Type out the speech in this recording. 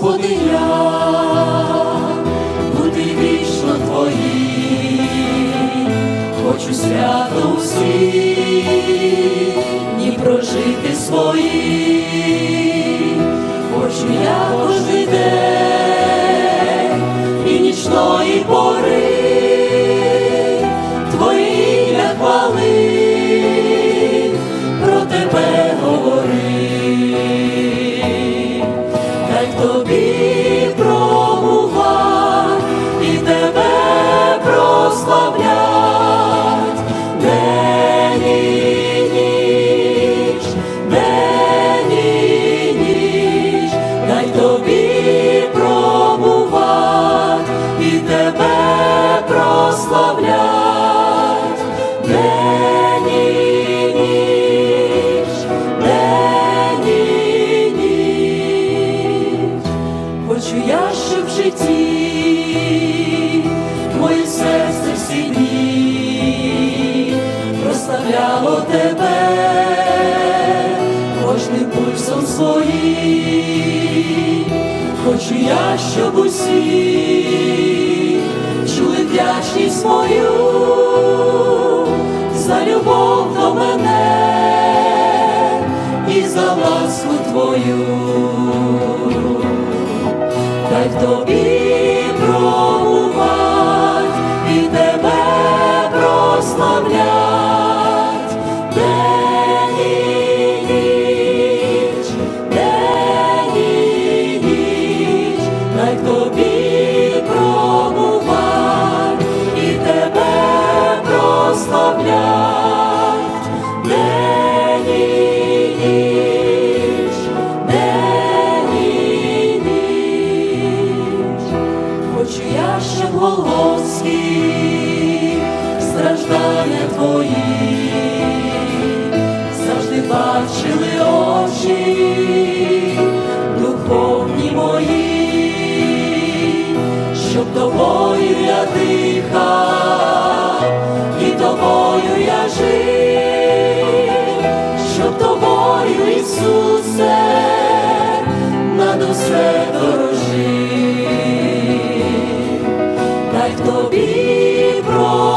Господи, Тобі промувать і тебе прославлять. День і ніч, день і ніч, дай тобі промувать і тебе прославлять прославляло тебе кожним пульсом своїм. Хочу я, щоб усі чули вдячність мою за любов до мене і за ласку твою я, страждає твої. Завжди бачили очі. Духовні мої, щоб тобою я дихав тобі про.